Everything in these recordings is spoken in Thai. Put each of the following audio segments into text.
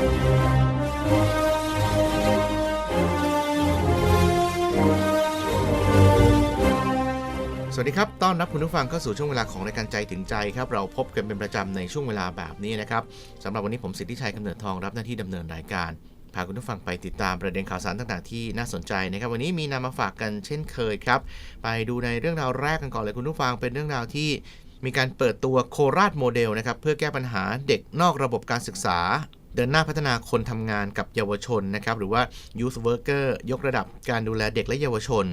สวัสดีครับ ต้อนรับคุณผู้ฟังเข้าสู่ช่วงเวลาของรายการใจถึงใจครับ เราพบกันเป็นประจำในช่วงเวลาแบบนี้นะครับสำหรับวันนี้ผมสิทธิชัยกำเนิดทองรับหน้าที่ดำเนินรายการ พาคุณผู้ฟังไปติดตามประเด็นข่าวสารต่างๆที่น่าสนใจนะครับ วันนี้มีนำมาฝากกันเช่นเคยครับ ไปดูในเรื่องราวแรกกันก่อนเลยคุณผู้ฟังเป็นเรื่องราวที่มีการเปิดตัวโคราชโมเดลนะครับเพื่อแก้ปัญหาเด็กนอกระบบการศึกษา เดินหน้าพัฒนาคนทำงานกับเยาวชนนะครับหรือว่า Youth Worker ยกระดับการดูแลเด็กและเยาวชน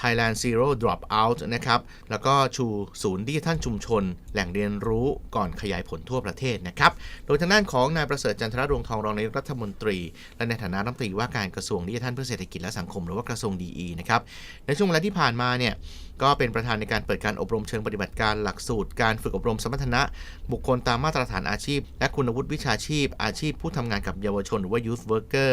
Thailand Zero Dropout นะครับ แล้วก็ชูศูนย์ดิจิทัลชุมชน แหล่งเรียนรู้ก่อนขยายผลทั่วประเทศนะครับ โดยทางด้านของนายประเสริฐจันทรดวงทองรองนายกรัฐมนตรี และในฐานะรัฐมนตรีว่าการกระทรวงดิจิทัลเพื่อเศรษฐกิจและสังคมหรือว่ากระทรวงดีนะครับ ในช่วงเวลาที่ผ่านมาเนี่ยก็เป็นประธานในการเปิดการอบรมเชิงปฏิบัติการหลักสูตร การฝึกอบรมสมรรถนะ บุคคลตามมาตรฐานอาชีพ และคุณวุฒิวิชาชีพ อาชีพผู้ทำงานกับเยาวชนหรือว่า Youth Worker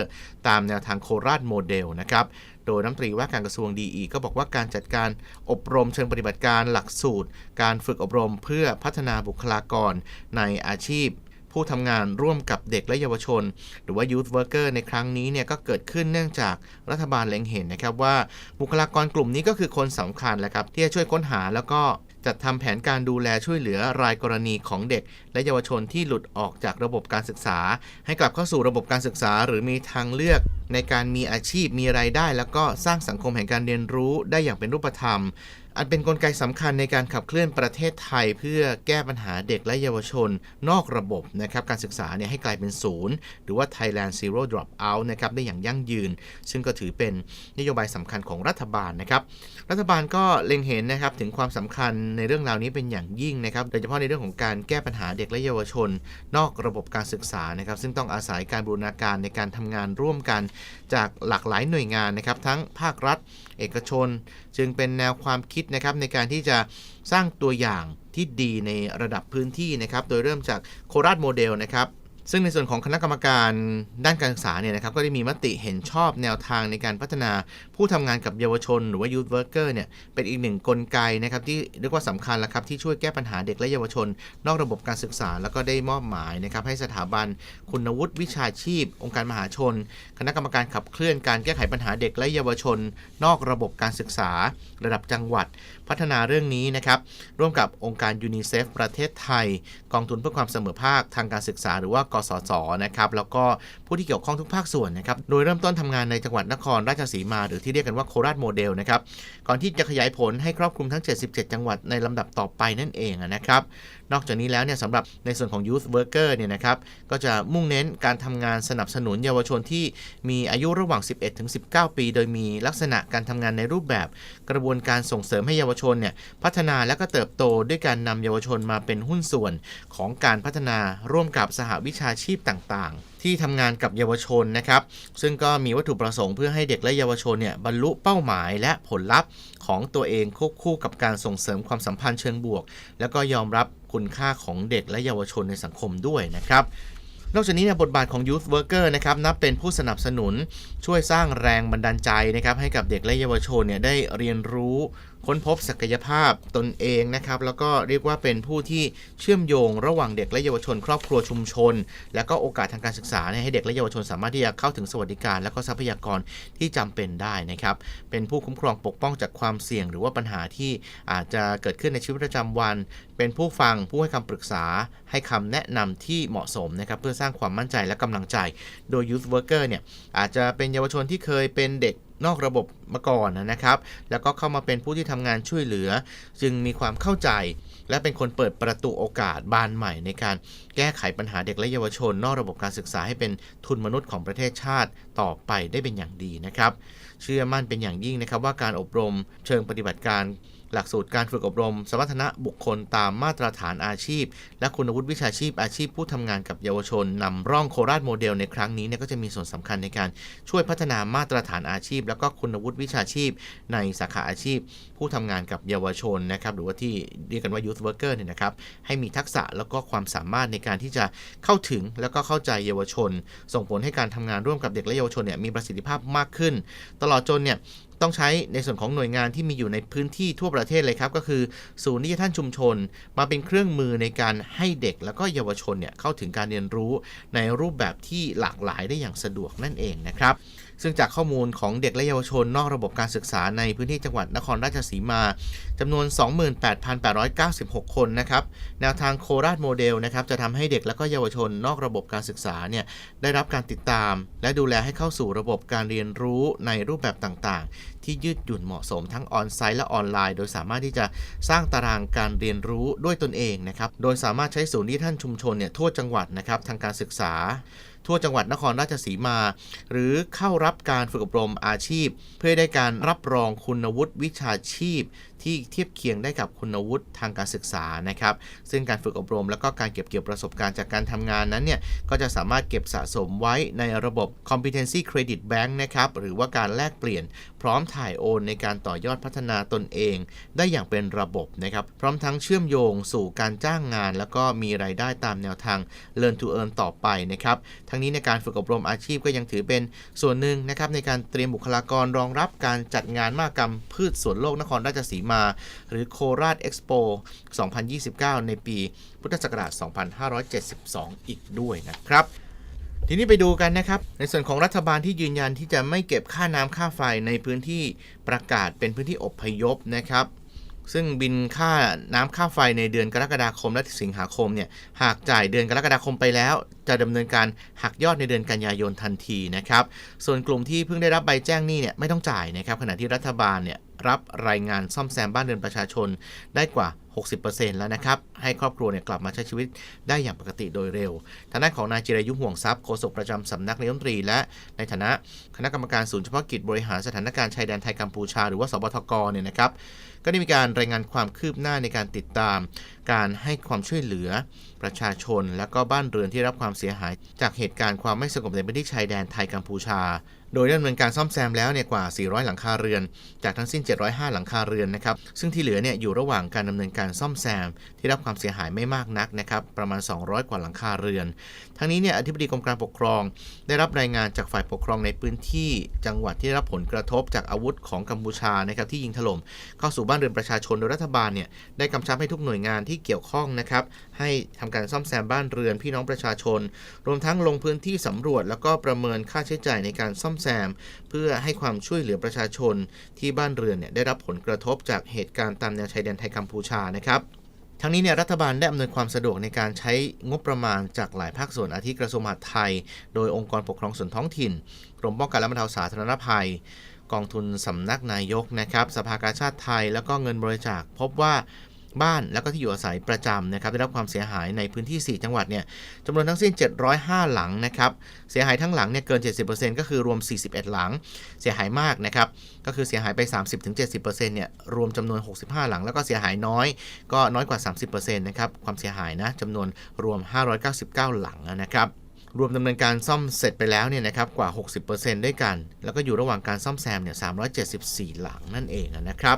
ตามแนวทางโคราชโมเดลนะครับโดยน้ำตรีว่าการกระทรวงดีก็บอกว่าการจัดการอบรมเชิงปฏิบัติการหลักสูตร การฝึกอบรมเพื่อพัฒนาบุคลากรในอาชีพผู้ทำงานร่วมกับเด็กและเยาวชน หรือว่า Youth Worker ในครั้งนี้เนี่ยก็เกิดขึ้นเนื่องจากรัฐบาลเล็งเห็นนะครับว่าบุคลากรกลุ่มนี้ก็คือคนสำคัญแหละครับที่จะช่วยค้นหาแล้วก็ จัดทำแผนการดูแลช่วยเหลือรายกรณีของเด็ก และเยาวชนที่หลุดออกจากระบบการศึกษา ให้กลับเข้าสู่ระบบการศึกษา หรือมีทางเลือก ในการมีอาชีพมีไรายได้ แล้วก็สร้างสังคมแห่งการเรียนรู้ได้อย่างเป็นรูปธรรม อันเป็นนกลไกสำคัญในการขับเคลื่อนประเทศไทย เพื่อแก้ปัญหาเด็กและเยาวชน นอกระบบนะครับการศึกษาเนี่ยให้กลายเป็นศูนย์ หรือว่า Thailand Zero Dropout นะครับได้อย่างยั่งยืน ซึ่งก็ถือเป็นนโยบายสำคัญของรัฐบาลนะครับรัฐบาลก็เล็งเห็นนะครับถึงความสำคัญในเรื่องราวนี้เป็นอย่างยิ่งนะครับโดยเฉพาะในเรื่องของการแก้ปัญหาเด็กและเยาวชน นอกระบบการศึกษานะครับซึ่งต้องอาศัยการบูรณาการในการทำงานร่วมกัน จากหลากหลายหน่วยงานนะครับทั้งภาครัฐ เอกชนจึงเป็นแนวความคิดนะครับในการที่จะสร้างตัวอย่างที่ดีในระดับพื้นที่นะครับ โดยเริ่มจากโคราชโมเดลนะครับ ซึ่งในส่วนของคณะกรรมการด้านการศึกษาเนี่ยนะครับก็ได้มีมติเห็นชอบแนวทางในการพัฒนาผู้ทำงานกับเยาวชน หรือว่า youth worker เนี่ยเป็นอีกหนึ่งกลไกนะครับที่เรียกว่าสำคัญแล้วครับที่ช่วยแก้ปัญหาเด็กและเยาวชน นอกระบบการศึกษา แล้วก็ได้มอบหมายนะครับให้สถาบันคุณวุฒิวิชาชีพ องค์การมหาชน คณะกรรมการขับเคลื่อนการแก้ไขปัญหาเด็กและเยาวชน นอกระบบการศึกษา ระดับจังหวัด พัฒนาเรื่องนี้นะครับร่วมกับองค์การยูนิเซฟประเทศไทย กองทุนเพื่อความเสมอภาคทางการศึกษา หรือว่ากสศนะครับแล้วก็ผู้ที่เกี่ยวข้องทุกภาคส่วนนะครับโดยเริ่มต้นทำงานในจังหวัดนครราชสีมา หรือที่เรียกกันว่าโคราชโมเดลนะครับก่อนที่จะขยายผลให้ครอบคลุมทั้ง 77 จังหวัดในลำดับต่อไปนั่นเองนะครับนอกจากนี้แล้วเนี่ยสำหรับในส่วนของ Youth Worker เนี่ยนะครับก็จะมุ่งเน้นการทำงานสนับสนุนเยาวชนที่มีอายุระหว่าง 11ถึง19 ปี โดยมีลักษณะการทำงานในรูปแบบ กระบวนการส่งเสริมให้เยาวชนเนี่ยพัฒนาและก็เติบโตด้วยการนำเยาวชนมาเป็นหุ้นส่วนของการพัฒนาร่วมกับสหวิชาชีพต่างๆ ที่ทำงานกับเยาวชนนะครับ ซึ่งก็มีวัตถุประสงค์เพื่อให้เด็กและเยาวชนเนี่ยบรรลุเป้าหมายและผลลัพธ์ของตัวเองควบคู่กับการส่งเสริมความสัมพันธ์เชิงบวก แล้วก็ยอมรับคุณค่าของเด็กและเยาวชนในสังคมด้วยนะครับนอกจากนี้เนี่ยบทบาทของ Youth Worker นะครับนับเป็นผู้สนับสนุนช่วยสร้างแรงบันดาลใจนะครับให้กับเด็กและเยาวชนเนี่ยได้เรียนรู้ ค้นพบศักยภาพตนเองนะครับ แล้วก็เรียกว่าเป็นผู้ที่เชื่อมโยงระหว่างเด็กและเยาวชน ครอบครัวชุมชน และก็โอกาสทางการศึกษาให้เด็กและเยาวชนสามารถที่จะเข้าถึงสวัสดิการ และก็ทรัพยากรที่จำเป็นได้นะครับ เป็นผู้คุ้มครองปกป้องจากความเสี่ยง หรือว่าปัญหาที่อาจจะเกิดขึ้นในชีวิตประจำวัน เป็นผู้ฟังผู้ให้คำปรึกษา ให้คำแนะนำที่เหมาะสมนะครับเพื่อสร้างความมั่นใจและกำลังใจ โดย Youth Worker เนี่ยอาจจะเป็นเยาวชนที่เคยเป็นเด็ก นอกระบบมาก่อนนะครับ แล้วก็เข้ามาเป็นผู้ที่ทำงานช่วยเหลือ จึงมีความเข้าใจ และเป็นคนเปิดประตูโอกาสบานใหม่ ในการแก้ไขปัญหาเด็กและเยาวชน นอกระบบการศึกษาให้เป็นทุนมนุษย์ของประเทศชาติต่อไปได้เป็นอย่างดีนะครับ เชื่อมั่นเป็นอย่างยิ่งนะครับว่าการอบรมเชิงปฏิบัติการ หลักสูตรการฝึกอบรม สมรรถนะบุคคลตามมาตรฐานอาชีพ และคุณวุฒิวิชาชีพอาชีพผู้ทำงานกับเยาวชนนำร่องโคราชโมเดลในครั้งนี้เนี่ยก็จะมีส่วนสำคัญในการช่วยพัฒนามาตรฐานอาชีพ แล้วก็คุณวุฒิวิชาชีพ ในสาขาอาชีพ ผู้ทำงานกับเยาวชนนะครับหรือว่าที่เรียกกันว่า youth worker เนี่ยนะครับให้มีทักษะแล้วก็ความสามารถในการที่จะเข้าถึงแล้วก็เข้าใจเยาวชน ส่งผลให้การทำงานร่วมกับเด็กและเยาวชนเนี่ยมีประสิทธิภาพมากขึ้น ตลอดจนเนี่ย ต้องใช้ในส่วนของหน่วยงานที่มีอยู่ในพื้นที่ทั่วประเทศเลยครับ ก็คือศูนย์นิติท่านชุมชน มาเป็นเครื่องมือในการให้เด็กแล้วก็เยาวชนเนี่ยเข้าถึงการเรียนรู้ในรูปแบบที่หลากหลายได้อย่างสะดวกนั่นเองนะครับ ซึ่งจากข้อมูลของเด็กและเยาวชนนอกระบบการศึกษาในพื้นที่จังหวัดนครราชสีมาจำนวน 28,896 คนนะครับแนวทางโคราชโมเดลนะครับจะทำให้เด็กและก็เยาวชนนอกระบบการศึกษาเนี่ยได้รับการติดตาม และดูแลให้เข้าสู่ระบบการเรียนรู้ในรูปแบบต่างๆ ที่ยืดหยุ่นเหมาะสมทั้งออนไซต์และออนไลน์ โดยสามารถที่จะสร้างตารางการเรียนรู้ด้วยตนเองนะครับโดยสามารถใช้ศูนย์ที่ท่านชุมชนเนี่ยทั่วจังหวัดนะครับทางการศึกษา ทั่วจังหวัดนครราชสีมา หรือเข้ารับการฝึกอบรมอาชีพ เพื่อได้การรับรองคุณวุฒิวิชาชีพ ที่เทียบเคียงได้กับคุณวุฒิทางการศึกษานะครับ ซึ่งการฝึกอบรม และก็การเก็บเกี่ยวประสบการณ์จากการทำงานนั้นเนี่ยก็จะสามารถเก็บสะสมไว้ในระบบ competency credit bank นะครับหรือว่าการแลกเปลี่ยนพร้อมถ่ายโอนในการต่อยอดพัฒนาตนเอง ได้อย่างเป็นระบบนะครับพร้อมทั้งเชื่อมโยงสู่การจ้างงาน แล้วก็มีรายได้ตามแนวทาง Learn to Earn ต่อไปนะครับทั้งนี้ในการฝึกอบรมอาชีพก็ยังถือเป็นส่วนหนึ่งนะครับในการเตรียมบุคลากรรองรับการจัดงานมากรรมพืชสวนโลกนครราชสีมาหรือโคราชเอ็กซ์โป2029 ในปีพุทธศักราช 2572 อีกด้วยนะครับทีนี้ไปดูกันนะครับ ในส่วนของรัฐบาลที่ยืนยันที่จะไม่เก็บค่าน้ำค่าไฟในพื้นที่ประกาศเป็นพื้นที่อบพยพนะครับ ซึ่งบินค่าน้ำค่าไฟในเดือนกรกฎาคมและสิงหาคมเนี่ยหากจ่ายเดือนกรกฎาคมไปแล้ว จะดำเนินการหักยอดในเดือนกันยายนทันทีนะครับ ส่วนกลุ่มที่เพิ่งได้รับใบแจ้งหนี้เนี่ยไม่ต้องจ่ายนะครับขณะที่รัฐบาลเนี่ย รับรายงานซ่อมแซมบ้านเรือนประชาชนได้กว่า 60%แล้วนะครับ ให้ครอบครัวเนี่ยกลับมาใช้ชีวิตได้อย่างปกติโดยเร็ว ทางด้านของนายจิรายุห่วงทรัพย์โฆษกประจำสำนักนายกรัฐมนตรี และในฐานะคณะกรรมการศูนย์เฉพาะกิจบริหารสถานการณ์ชายแดนไทยกัมพูชา หรือว่าสบทกเนี่ยนะครับ ก็ได้มีการรายงานความคืบหน้าในการติดตาม การให้ความช่วยเหลือประชาชน และก็บ้านเรือนที่รับความเสียหาย จากเหตุการณ์ความไม่สงบในพื้นที่ชายแดนไทยกัมพูชา โดยดำเนินการซ่อมแซมแล้วเนี่ยกว่า 400 หลังคาเรือน จากทั้งสิ้น 705 หลังคาเรือนนะครับ ซึ่งที่เหลือเนี่ยอยู่ระหว่างการดำเนินการซ่อมแซม ที่รับความเสียหายไม่มากนักนะครับ ประมาณ 200 กว่าหลังคาเรือน ทั้งนี้เนี่ยอธิบดีกรมการปกครอง ได้รับรายงานจากฝ่ายปกครองในพื้นที่ จังหวัดที่ได้รับผลกระทบจากอาวุธของกัมพูชานะครับที่ยิงถล่มเข้าสู่บ้านเรือนประชาชนโดยรัฐบาลเนี่ยได้กำชับให้ทุกหน่วยงานที่เกี่ยวข้องนะครับให้ทำการซ่อมแซมบ้านเรือนพี่น้องประชาชน รวมทั้งลงพื้นที่สำรวจ แล้วก็ประเมินค่าใช้จ่ายในการซ่อมแซม เพื่อให้ความช่วยเหลือประชาชนที่บ้านเรือนเนี่ยได้รับผลกระทบจากเหตุการณ์ตามแนวชายแดนไทยกัมพูชานะครับทั้งนี้เนี่ยรัฐบาลได้อำนวยความสะดวกในการใช้งบประมาณจากหลายภาคส่วนอาทิกระทรวงมหาดไทย โดยองค์กรปกครองส่วนท้องถิ่น กรมป้องกันและบรรเทาสาธารณภัย กองทุนสำนักนายกนะครับ สภากาชาติไทย แล้วก็เงินบริจาคพบว่า บ้านแล้วก็ที่อยู่อาศัยประจำนะครับได้รับความเสียหายในพื้นที่ 4 จังหวัดเนี่ยจำนวนทั้งสิ้น 705 หลังนะครับเสียหายทั้งหลังเนี่ยเกิน 70%ก็คือรวม 41 หลัง เสียหายมากนะครับก็คือเสียหายไป 30-70%เนี่ยรวมจำนวน 65 หลัง แล้วก็เสียหายน้อย ก็น้อยกว่า 30%นะครับความเสียหายนะจำนวนรวม 599 หลังนะครับรวมดำเนินการซ่อมเสร็จไปแล้วเนี่ยนะครับกว่า 60%ด้วยกัน แล้วก็อยู่ระหว่างการซ่อมแซมเนี่ย374 หลังนั่นเองนะครับ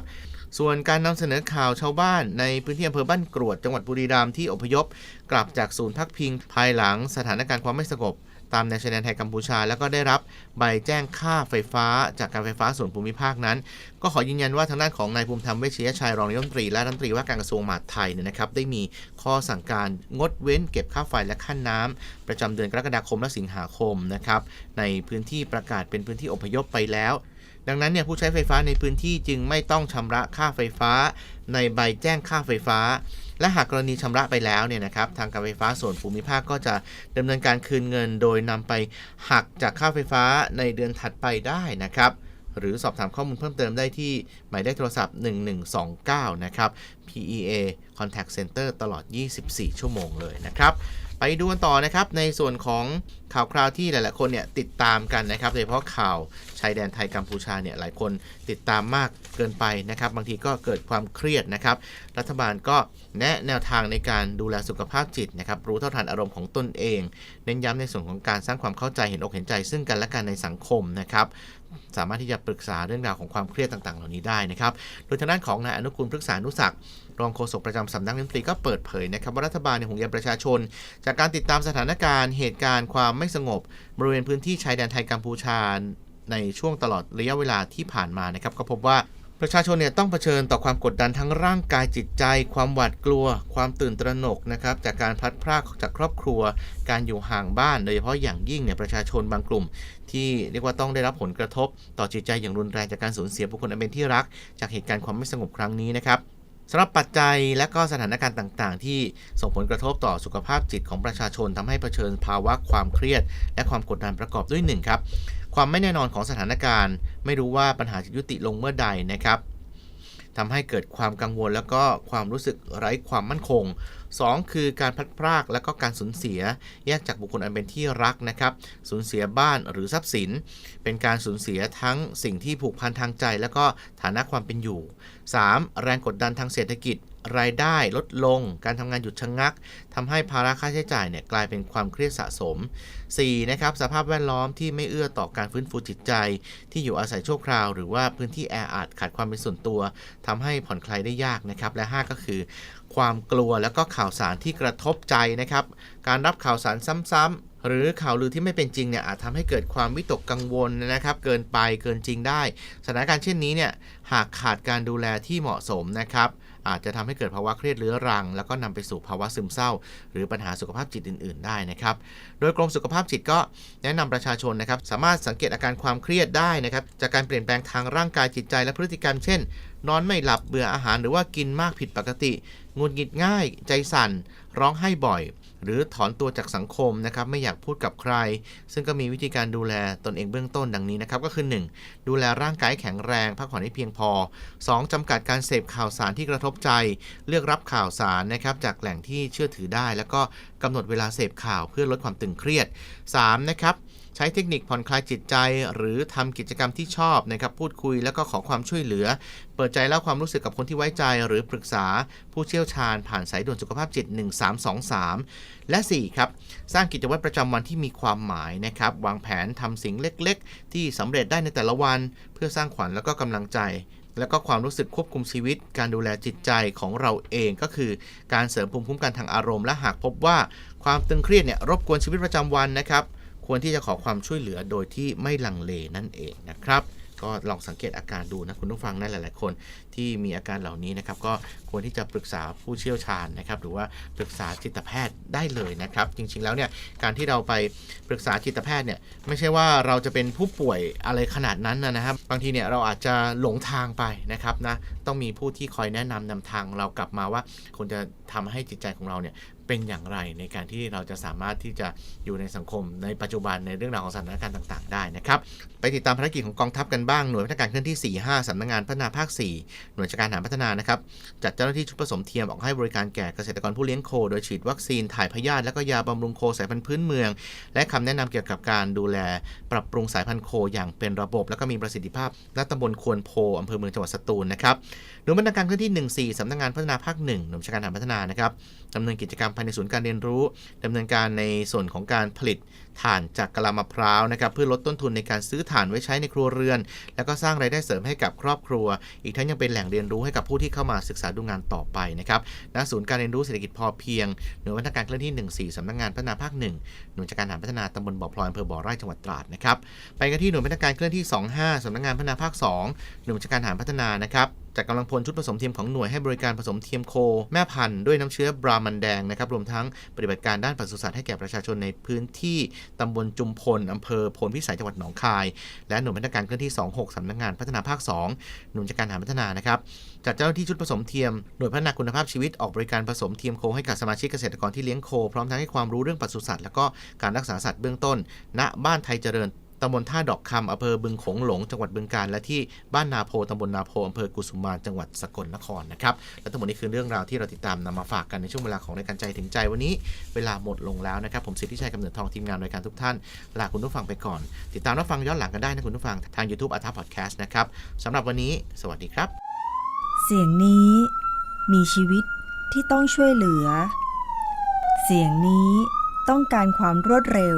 ส่วนการนำเสนอข่าวชาวบ้านในพื้นที่อำเภอบ้านกรวดจังหวัดบุรีรัมย์ที่อพยพ กลับจากศูนย์พักพิง ภายหลังสถานการณ์ความไม่สงบตามแนวชายแดนไทยกัมพูชา แล้วก็ได้รับใบแจ้งค่าไฟฟ้าจากการไฟฟ้าส่วนภูมิภาคนั้น ก็ขอยืนยันว่าทางด้านของนายภูมิธรรมเวชยชัยรองนายกรัฐมนตรีและรัฐมนตรีว่าการกระทรวงมหาดไทยเนี่ยนะครับได้มีข้อสั่งการงดเว้นเก็บค่าไฟและค่าน้ำประจำเดือนกรกฎาคมและสิงหาคมนะครับในพื้นที่ประกาศเป็นพื้นที่อพยพไปแล้ว ดังนั้นเนี่ยผู้ใช้ไฟฟ้าในพื้นที่จึงไม่ต้องชำระค่าไฟฟ้า ในใบแจ้งค่าไฟฟ้า และหากกรณีชำระไปแล้วเนี่ยนะครับทางการไฟฟ้าส่วนภูมิภาคก็จะดำเนินการคืนเงิน โดยนำไปหักจากค่าไฟฟ้าในเดือนถัดไปได้นะครับหรือสอบถามข้อมูลเพิ่มเติมได้ที่หมายเลขโทรศัพท์ 1129 นะครับ PEA Contact Center ตลอด 24 ชั่วโมงเลยนะครับ ไปดูกันต่อนะครับในส่วนของข่าวคราวที่หลาย ๆ คนเนี่ยติดตามกันนะครับโดยเฉพาะข่าวชายแดนไทยกัมพูชาเนี่ยหลายคนติดตามมากเกินไปนะครับ บางทีก็เกิดความเครียดนะครับ รัฐบาลก็แนะแนวทางในการดูแลสุขภาพจิตนะครับ รู้เท่าทันอารมณ์ของตนเอง เน้นย้ำในส่วนของการสร้างความเข้าใจเห็นอกเห็นใจซึ่งกันและกันในสังคมนะครับ สามารถที่จะปรึกษาเรื่องราวของความเครียดต่าง ๆ เหล่านี้ได้นะครับ โดยทางด้านของนายอนุกูลพฤกษานุศักดิ์รองโฆษกประจำสำนักนายกรัฐมนตรีก็เปิดเผยนะครับว่ารัฐบาลในห่วงใยประชาชน จากการติดตามสถานการณ์เหตุการณ์ความไม่สงบบริเวณพื้นที่ชายแดนไทยกัมพูชาในช่วงตลอดระยะเวลาที่ผ่านมานะครับก็พบว่า ประชาชนเนี่ยต้องเผชิญต่อความกดดันทั้งร่างกายจิตใจ ความหวาดกลัว ความตื่นตระหนกนะครับจากการพลัดพรากจากครอบครัว การอยู่ห่างบ้าน โดยเฉพาะอย่างยิ่งเนี่ยประชาชนบางกลุ่ม ที่เรียกว่าต้องได้รับผลกระทบ ต่อจิตใจอย่างรุนแรงจากการสูญเสียบุคคลอันเป็นที่รัก จากเหตุการณ์ความไม่สงบครั้งนี้นะครับสำหรับปัจจัยและก็สถานการณ์ต่างๆ ที่ส่งผลกระทบต่อสุขภาพจิตของประชาชนทำให้เผชิญภาวะความเครียด และความกดดันประกอบด้วยหนึ่งครับ ความไม่แน่นอนของสถานการณ์ ไม่รู้ว่าปัญหาจะยุติลงเมื่อใดนะครับทำให้เกิดความกังวลแล้วก็ความรู้สึกไร้ความมั่นคง 2 คือการพลัดพรากและก็การสูญเสีย แยกจากบุคคลอันเป็นที่รักนะครับ สูญเสียบ้านหรือทรัพย์สิน เป็นการสูญเสียทั้งสิ่งที่ผูกพันทางใจ แล้วก็ฐานะความเป็นอยู่ 3. แรงกดดันทางเศรษฐกิจ รายได้ลดลง การทำงานหยุดชะงงักทำให้ภาระค่าใช้จ่ายเนี่ยกลายเป็นความเครียดสะสม 4. นะครับสภาพแวดล้อมที่ไม่เอื้อต่อการฟื้นฟูจิตใจ ที่อยู่อาศัยชั่วคราว หรือว่าพื้นที่แออัดขาดความเป็นส่วนตัวทำให้ผ่อนคลายได้ยากนะครับ และ 5 ก็คือ ความกลัวแล้วก็ข่าวสารที่กระทบใจนะครับ การรับข่าวสารซ้ำๆ หรือข่าวลือที่ไม่เป็นจริงเนี่ยอาจทำให้เกิดความวิตกกังวลนะครับ เกินไปเกินจริงได้ สถานการณ์เช่นนี้เนี่ยหากขาดการดูแลที่เหมาะสมนะครับ อาจจะทำให้เกิดภาวะเครียดเรื้อรัง แล้วก็นำไปสู่ภาวะซึมเศร้า หรือปัญหาสุขภาพจิตอื่น ๆ ได้นะครับ โดยกรมสุขภาพจิตก็แนะนำประชาชนนะครับ สามารถสังเกตอาการความเครียดได้นะครับจากการเปลี่ยนแปลงทางร่างกายจิตใจและพฤติกรรมเช่นนอนไม่หลับเบื่ออาหารหรือว่ากินมากผิดปกติงุดหงิดง่าย ใจสั่น ร้องไห้บ่อย หรือถอนตัวจากสังคมนะครับไม่อยากพูดกับใคร ซึ่งก็มีวิธีการดูแลตนเองเบื้องต้นดังนี้นะครับก็คือ 1. ดูแลร่างกายแข็งแรง พักผ่อนให้เพียงพอ 2. จำกัดการเสพข่าวสารที่กระทบใจ เลือกรับข่าวสารนะครับจากแหล่งที่เชื่อถือได้ แล้วก็กำหนดเวลาเสพข่าวเพื่อลดความตึงเครียด 3. นะครับ ใช้เทคนิคผ่อนคลายจิตใจ หรือทำกิจกรรมที่ชอบนะครับพูดคุยแล้วก็ขอความช่วยเหลือ เปิดใจเล่าความรู้สึกกับคนที่ไว้ใจ หรือปรึกษาผู้เชี่ยวชาญ ผ่านสายด่วนสุขภาพจิต 1323 และ 4 ครับ สร้างกิจวัตรประจำวันที่มีความหมายนะครับวางแผนทำสิ่งเล็กๆ ที่สำเร็จได้ในแต่ละวัน เพื่อสร้างขวัญแล้วก็กำลังใจแล้วก็ความรู้สึกควบคุมชีวิต การดูแลจิตใจของเราเองก็คือ การเสริมภูมิคุ้มกันทางอารมณ์และหากพบว่า ความตึงเครียดเนี่ยรบกวนชีวิตประจำวันนะครับ ควรที่จะขอความช่วยเหลือโดยที่ไม่ลังเลนั่นเองนะครับ ก็ลองสังเกตอาการดูนะคุณผู้ฟังนะหลายๆ คนที่มีอาการเหล่านี้นะครับ ก็ควรที่จะปรึกษาผู้เชี่ยวชาญนะครับ หรือว่าปรึกษาจิตแพทย์ได้เลยนะครับ จริงๆแล้วเนี่ยการที่เราไปปรึกษาจิตแพทย์เนี่ยไม่ใช่ว่าเราจะเป็นผู้ป่วยอะไรขนาดนั้นนะครับ บางทีเนี่ยเราอาจจะหลงทางไปนะครับนะต้องมีผู้ที่คอยแนะนำนำทางเรากลับมาว่าควรจะทำให้จิตใจของเราเนี่ย เป็นอย่างไรในการที่เราจะสามารถที่จะอยู่ในสังคมในปัจจุบันในเรื่องราวของสถานการณ์ต่างๆ ได้นะครับ ไปติดตามภารกิจของกองทัพกันบ้างหน่วยพัฒนาการเคลื่อนที่ 45สำนักงงานพัฒนาภาค 4 หน่วยราชการทหารพัฒนานะครับจัดเจ้าหน้าที่ชุดผสมเทียมออกให้บริการแก่เกษตรกรผู้เลี้ยงโค โดยฉีดวัคซีนถ่ายพยาธิและก็ยาบำรุงโคสายพันธุ์พื้นเมือง และคำแนะนำเกี่ยวกับการดูแลปรับปรุงสายพันธุ์โคอย่างเป็นระบบ และก็มีประสิทธิภาพณตำบลควนโพอำเภอเมืองจังหวัดสตูลนะครับหน่วยพัฒนาการเคลื่อนที่ 14สำนักงานพัฒนาภาค1หน่วยราชการหาพัฒนานะครับดำเนินกิจกรรมภายในศูนย์การเรียนรู้ดำเนินการในส่วนของการผลิตถ่านจากกะลามะพร้าวนะครับเพื่อลดต้นทุนในการซื้อถ่านไว้ใช้ในครัวเรือน แล้วก็สร้างรายได้เสริมให้กับครอบครัว อีกทั้งยังเป็นแหล่งเรียนรู้ให้กับผู้ที่เข้ามาศึกษาดูงานต่อไปนะครับณศูนย์การเรียนรู้เศรษฐกิจพอเพียงหน่วยวัฒนการเคลื่อนที่ 14สำนักงานพัฒนาภาค1หน่วยจัดการหารพัฒนาตำบลบ่อพลอยอำเภอบ่อไร่จังหวัดตราดนะครับไปกันที่หน่วยวัฒนการเคลื่อนที่ 25สำนักงานพัฒนาภาค 2 หน่วยจัดการหารพัฒนานะครับ จากกำลังพลชุดผสมเทียมของหน่วยให้บริการผสมเทียมโค แม่พันธุ์ด้วยน้ำเชื้อบรามันแดงนะครับรวมทั้งปฏิบัติการด้านปศุสัตว์ให้แก่ประชาชนในพื้นที่ตำบลจุมพลอำเภอโพนพิสัยจังหวัดหนองคาย และหน่วยพัฒนาการเคลื่อนที่ 26สำนักงานพัฒนาภาค 2 หน่วยจัดการทหารพัฒนานะครับจัดเจ้าหน้าที่ชุดผสมเทียมหน่วยพัฒนาคุณภาพชีวิตออกบริการผสมเทียมโคให้กับสมาชิกเกษตรกรที่เลี้ยงโค พร้อมทั้งให้ความรู้เรื่องปศุสัตว์และก็การรักษาสัตว์เบื้องต้น ณบ้านไทยเจริญ ตำบลท่าดอกคำอำเภอบึงโขงหลง จังหวัดบึงกาฬและที่บ้านนาโพตำบลนาโพอำเภอกุสุมานจังหวัดสกลนครนะครับและทั้งหมดนี้คือเรื่องราวที่เราติดตามนำมาฝากกันในช่วงเวลาของรายการใจถึงใจวันนี้เวลาหมดลงแล้วนะครับผมสิทธิชัยกำเนิดทองทีมงานรายการทุกท่านลาคุณผู้ฟังไปก่อน ติดตามรับฟังย้อนหลังกันได้นะคุณผู้ฟังทาง YouTube อัธพอดแคสต์นะครับสำหรับวันนี้ สวัสดีครับ เสียงนี้มีชีวิตที่ต้องช่วยเหลือ เสียงนี้ต้องการความรวดเร็ว